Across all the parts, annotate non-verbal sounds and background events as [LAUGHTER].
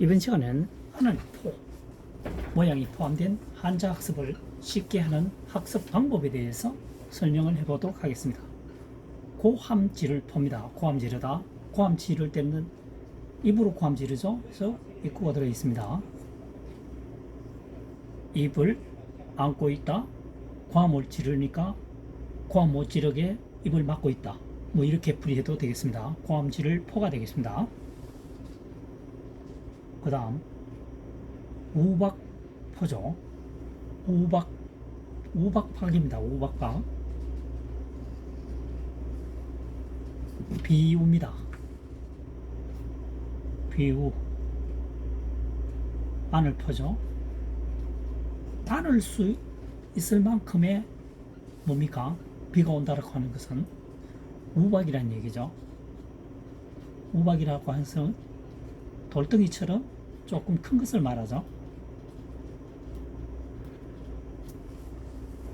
이번 시간에는 하늘포 모양이 포함된 한자 학습을 쉽게 하는 학습 방법에 대해서 설명을 해보도록 하겠습니다. 고함지를 봅니다. 고함 지르다. 고함 지를 때는 입으로 고함 지르죠. 그래서 입구가 들어 있습니다. 입을 안고 있다. 고함을 지르니까 고함 못 지르게 입을 막고 있다. 뭐 이렇게 풀이해도 되겠습니다. 고함 지를 포가 되겠습니다. 그 다음 우박포죠. 우박 우박박입니다. 우박박 비우입니다. 비우 안을 퍼죠. 안을 수 있을 만큼의 뭡니까? 비가 온다라고 하는 것은 우박이라는 얘기죠. 우박이라고 하는 것은 돌덩이처럼 조금 큰 것을 말하죠.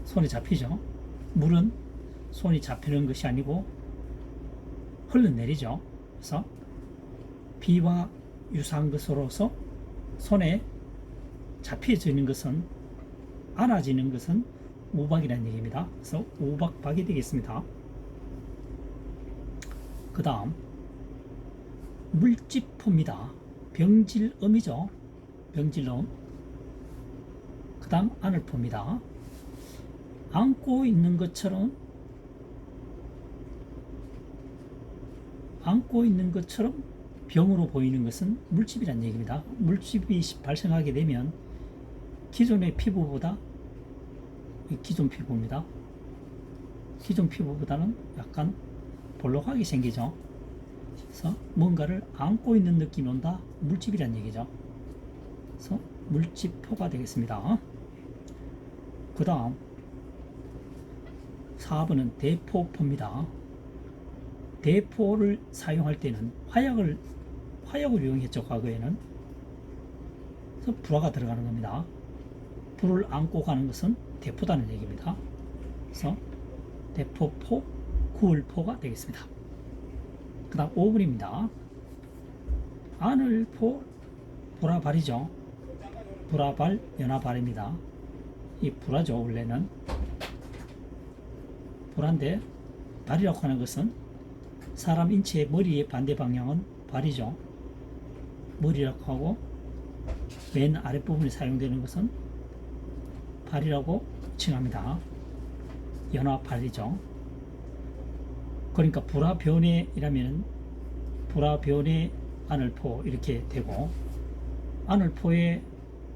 손에 잡히죠. 물은 손이 잡히는 것이 아니고 흘러내리죠. 그래서 비와 유사한 것으로서 손에 잡혀지는 것은 안아지는 것은 우박이라는 얘기입니다. 그래서 우박박이 되겠습니다. 그 다음 물집포입니다. 병질음이죠. 병질음. 그 다음 안을 봅니다. 안고 있는 것처럼 안고 있는 것처럼 병으로 보이는 것은 물집이란 얘기입니다. 물집이 발생하게 되면 기존의 피부보다 기존 피부입니다. 기존 피부보다는 약간 볼록하게 생기죠. 그래서 뭔가를 안고 있는 느낌이 온다. 물집이란 얘기죠. 그래서 물집포가 되겠습니다. 그 다음 4번은 대포포입니다. 대포를 사용할 때는 화약을 화약을 이용했죠 과거에는 그래서 불화가 들어가는 겁니다. 불을 안고 가는 것은 대포다는 얘기입니다. 그래서 대포포, 구울포가 되겠습니다. 그 다음 5번입니다. 아늘포, 보라발이죠. 보라발, 연화발입니다. 이 불화죠, 원래는. 불화인데, 발이라고 하는 것은 사람 인체의 머리의 반대 방향은 발이죠. 머리라고 하고, 맨 아랫부분에 사용되는 것은 발이라고 칭합니다. 연화발이죠. 그러니까 불화변해이라면 불화변해 안을포 이렇게 되고 안을포에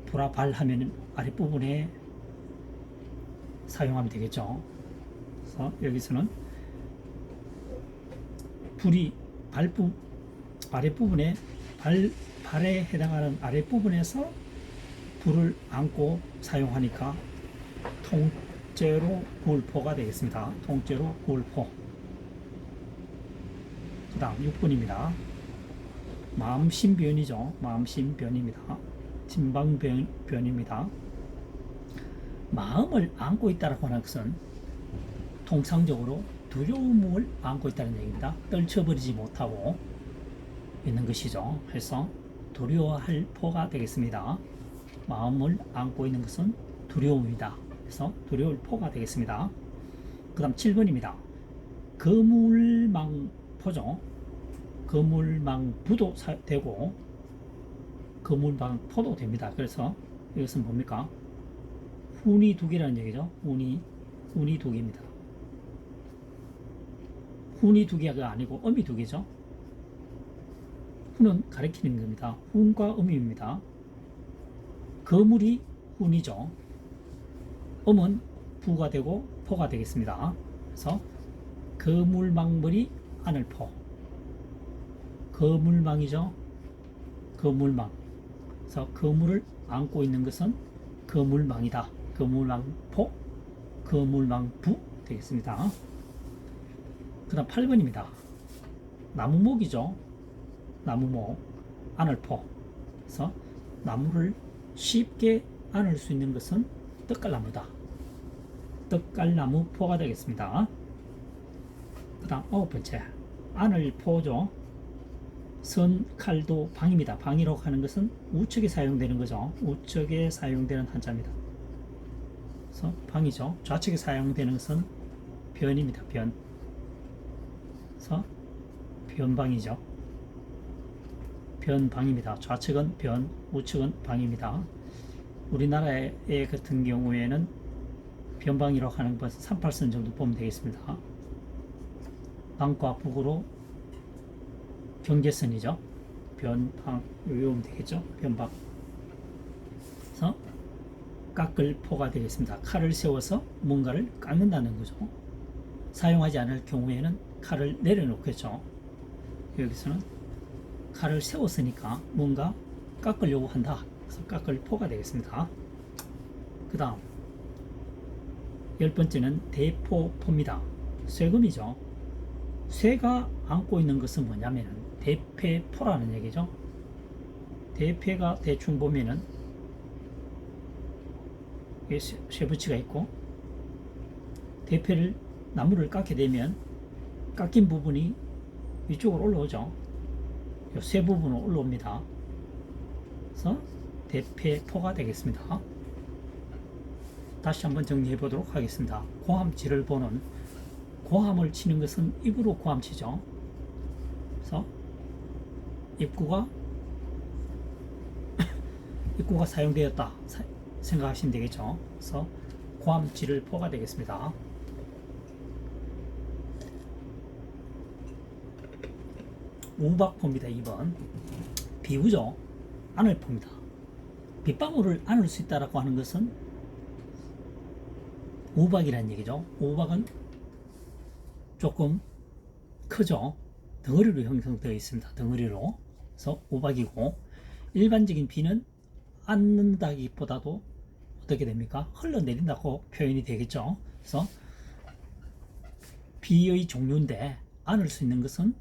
불화발 하면 아랫부분에 사용하면 되겠죠. 그래서 여기서는 불이 발부 아랫부분에 발, 발에 해당하는 아랫부분에서 불을 안고 사용하니까 통째로 구울포가 되겠습니다. 통째로 구울포. 그 다음 6번입니다. 마음심변이죠. 마음심변입니다. 진방변입니다. 마음을 안고 있다라고 하는 것은 통상적으로 두려움을 안고 있다는 얘기입니다. 떨쳐버리지 못하고 있는 것이죠. 그래서 두려워할 포가 되겠습니다. 마음을 안고 있는 것은 두려움이다. 그래서 두려울 포가 되겠습니다. 그 다음 7번입니다. 거물망 포죠. 거물망 부도 되고 거물망 포도 됩니다. 그래서 이것은 뭡니까? 훈이 두 개라는 얘기죠. 훈이 훈이 두 개입니다. 훈이 두 개가 아니고 음이 두 개죠. 훈은 가리키는 겁니다. 훈과 음입니다. 거물이 훈이죠. 음은 부가 되고 포가 되겠습니다. 그래서 거물망물이 하늘포. 거물망이죠. 거물망. 그래서 거물을 안고 있는 것은 거물망이다. 거물망포, 거물망부 되겠습니다. 그 다음 8번입니다. 나무목이죠. 나무목, 안을포. 그래서 나무를 쉽게 안을 수 있는 것은 떡갈나무다. 떡갈나무 포가 되겠습니다. 그 다음 아홉 번째 안을 포죠. 선, 칼도, 방입니다. 방이라고 하는 것은 우측에 사용되는 거죠. 우측에 사용되는 한자입니다. 그래서 방이죠. 좌측에 사용되는 것은 변입니다. 변. 그래서 변방이죠. 변방입니다. 좌측은 변, 우측은 방입니다. 우리나라의 같은 경우에는 변방이라고 하는 것은 38선 정도 보면 되겠습니다. 남과 북으로 경계선이죠. 변방 외우면 되겠죠. 변방. 그래서 깎을 포가 되겠습니다. 칼을 세워서 뭔가를 깎는다는 거죠. 사용하지 않을 경우에는 칼을 내려놓겠죠. 여기서는 칼을 세웠으니까 뭔가 깎으려고 한다. 그래서 깎을 포가 되겠습니다. 그 다음 열 번째는 대포포입니다. 쇠금이죠. 쇠가 안고 있는 것은 뭐냐면 대패포라는 얘기죠. 대패가 대충 보면은 쇠붙이가 있고 대패를 나무를 깎게 되면 깎인 부분이 위쪽으로 올라오죠. 이쇠 부분으로 올라옵니다. 그래서 대패포가 되겠습니다. 다시 한번 정리해 보도록 하겠습니다. 고함치를 보는 고함을 치는 것은 입으로 고함 치죠. 그래서 입구가 [LAUGHS] 입구가 사용되었다 사- 생각하시면 되겠죠. 그래서 고함치를 포가 되겠습니다. 우박포입니다. 2번 비우죠. 안을 봅니다. 빗방울을 안을 수 있다라고 하는 것은 우박이라는 얘기죠. 우박은 조금 크죠. 덩어리로 형성되어 있습니다. 덩어리로. 그래서 우박이고 일반적인 비는 앉는다기보다도 어떻게 됩니까? 흘러내린다고 표현이 되겠죠. 그래서 비의 종류인데 안을 수 있는 것은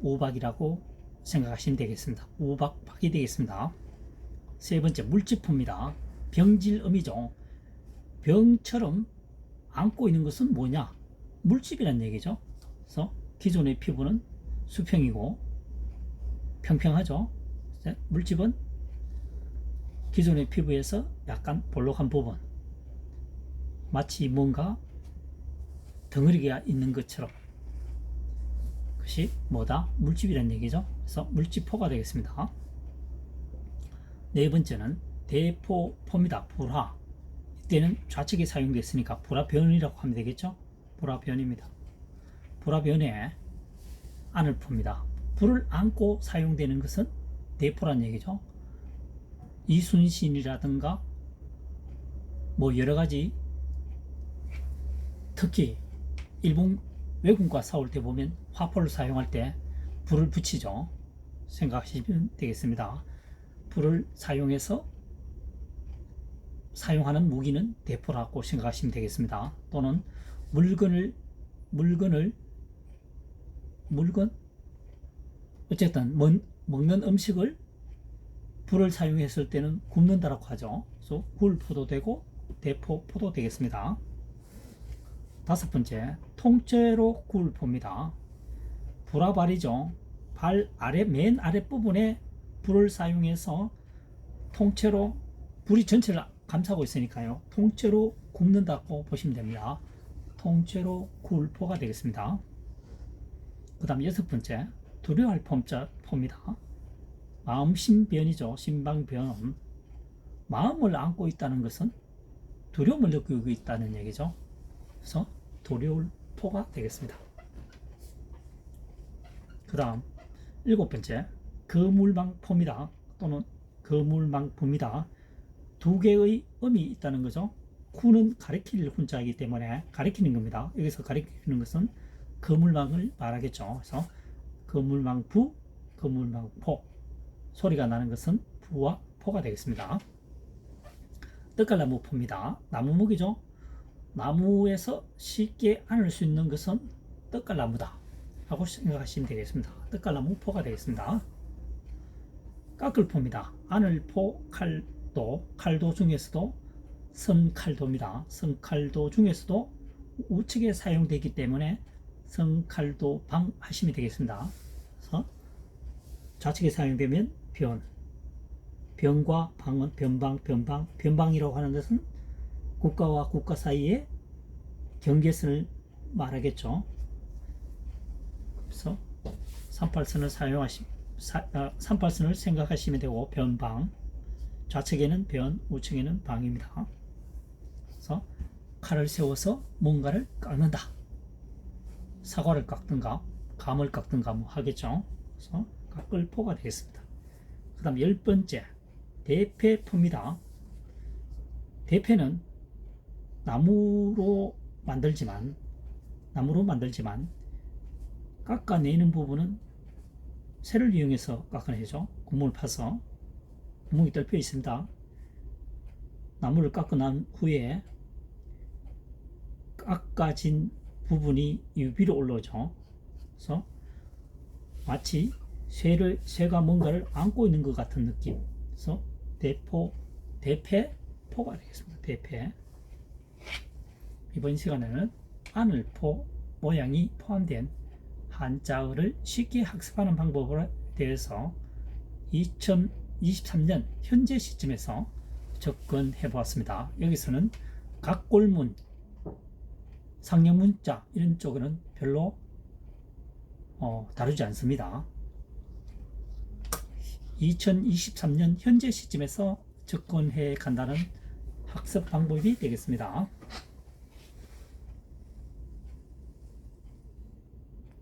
우박이라고 생각하시면 되겠습니다. 우박 박이 되겠습니다. 세 번째 물지포입니다. 병질음이죠. 병처럼 안고 있는 것은 뭐냐? 물집이라는 얘기죠. 그래서 기존의 피부는 수평이고 평평하죠. 물집은 기존의 피부에서 약간 볼록한 부분, 마치 뭔가 덩어리가 있는 것처럼 그것이 뭐다? 물집이라는 얘기죠. 그래서 물집포가 되겠습니다. 네 번째는 대포포입니다. 불화. 이때는 좌측에 사용됐으니까 불화 변이라고 하면 되겠죠. 불화변입니다. 불화변에 안을 풉니다. 불을 안고 사용되는 것은 대포란 얘기죠. 이순신이라든가 뭐 여러 가지 특히 일본 외군과 싸울 때 보면 화포를 사용할 때 불을 붙이죠. 생각하시면 되겠습니다. 불을 사용해서 사용하는 무기는 대포라고 생각하시면 되겠습니다. 또는 물건을 물건을 물건 어쨌든 먹, 먹는 음식을 불을 사용했을 때는 굽는다라고 하죠. 그래서 굴포도 되고 대포포도 되겠습니다. 다섯 번째, 통째로 굴포입니다. 불화발이죠. 발 아래 맨 아래 부분에 불을 사용해서 통째로 불이 전체를 감싸고 있으니까요. 통째로 굽는다고 보시면 됩니다. 통째로 굴포가 되겠습니다. 그 다음 여섯 번째, 두려워할 폼자 포입니다. 마음심변이죠. 심방변. 마음을 안고 있다는 것은 두려움을 느끼고 있다는 얘기죠. 그래서 두려울 포가 되겠습니다. 그 다음 일곱 번째 거물망포입니다. 또는 거물망포입니다. 두 개의 음이 있다는 거죠. 구는 가리킬 훈자이기 때문에 가리키는 겁니다. 여기서 가리키는 것은 거물망을 말하겠죠. 그래서 거물망부, 거물망포 소리가 나는 것은 부와 포가 되겠습니다. 떡갈나무 포입니다. 나무목이죠. 나무에서 쉽게 안을 수 있는 것은 떡갈나무다 라고 생각하시면 되겠습니다. 떡갈나무 포가 되겠습니다. 깎을포입니다. 안을 포 칼도 칼도 중에서도 선칼도입니다. 선칼도 중에서도 우측에 사용되기 때문에 선칼도 방 하시면 되겠습니다. 그래서 좌측에 사용되면 변, 변과 방은 변방, 변방, 변방이라고 하는 것은 국가와 국가 사이의 경계선을 말하겠죠. 그래서 38선을 사용하시, 사, 아, 38선을 생각하시면 되고 변방, 좌측에는 변, 우측에는 방입니다. 그래서 칼을 세워서 뭔가를 깎는다. 사과를 깎든가 감을 깎든가 뭐 하겠죠. 그래서 깎을 포가 되겠습니다. 그 다음 열 번째 대패포입니다. 대패는 나무로 만들지만 나무로 만들지만 깎아내는 부분은 쇠를 이용해서 깎아내죠. 구멍을 파서 구멍이 뚫려 있습니다. 나무를 깎고 난 후에 깎아진 부분이 유비로 올라오죠. 그래서 마치 쇠를 쇠가 뭔가를 안고 있는 것 같은 느낌. 그래서 대포 대패 포가 되겠습니다. 대패. 이번 시간에는 하늘포 모양이 포함된 한자어를 쉽게 학습하는 방법에 대해서 2023년 현재 시점에서 접근해 보았습니다. 여기서는 각골문, 상형 문자 이런 쪽은 별로 어, 다루지 않습니다. 2023년 현재 시점에서 접근해 간다는 학습 방법이 되겠습니다.